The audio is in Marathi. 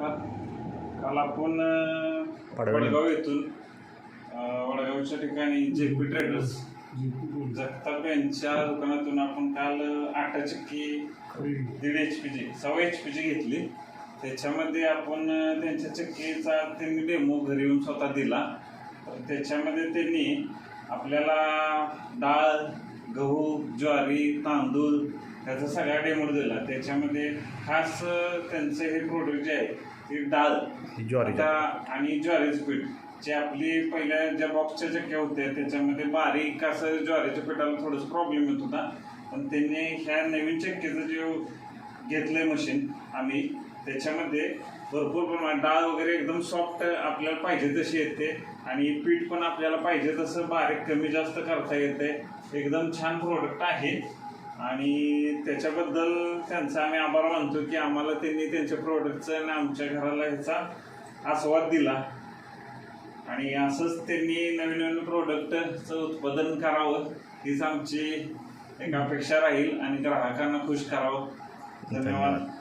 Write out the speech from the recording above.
नमस्कार काल आपण. वडगाव येथून वडगावच्या ठिकाणी जे पी ट्रेडर्स जगताप यांच्या दुकानातून आपण काल आटा चक्की दीड एच पीची सव्वा एच पीची घेतली त्याच्यामध्ये आपण त्यांच्या चक्कीचा त्यांनी डेमो घरी येऊन स्वतः दिला तर त्याच्यामध्ये त्यांनी आपल्याला डाळ गहू ज्वारी तांदूळ त्याचा सगळा डेमो दिला. त्याच्यामध्ये खास त्यांचं हे प्रोडक्ट जे आहे ते डाळ. ही. आता आणि ज्वारीचं पीठ. जे आपली पहिल्या ज्या बॉक्सच्या चक्क्या होत्या त्याच्यामध्ये बारीक असं ज्वारीच्या पिठाला थोडंसं प्रॉब्लेम येत होता. पण त्यांनी ह्या नवीन चक्कीचं जे घेतलंय मशीन आम्ही त्याच्यामध्ये भरपूर प्रमाणात डाळ वगैरे एकदम सॉफ्ट आपल्याला पाहिजे तशी येते. आणि पीठ पण आपल्याला पाहिजे तसं बारीक कमी जास्त करता येते एकदम छान प्रोडक्ट आहे. आणि त्याच्याबद्दल त्यांचा आम्ही आभार मानतो की आम्हाला त्यांनी त्यांच्या प्रोडक्टचं आणि आमच्या घराला ह्याचा आस्वाद दिला. आणि असंच त्यांनी नवीन नवीन प्रोडक्टचं उत्पादन करावं हीच आमची एक अपेक्षा राहील आणि ग्राहकांना खुश करावं. धन्यवाद.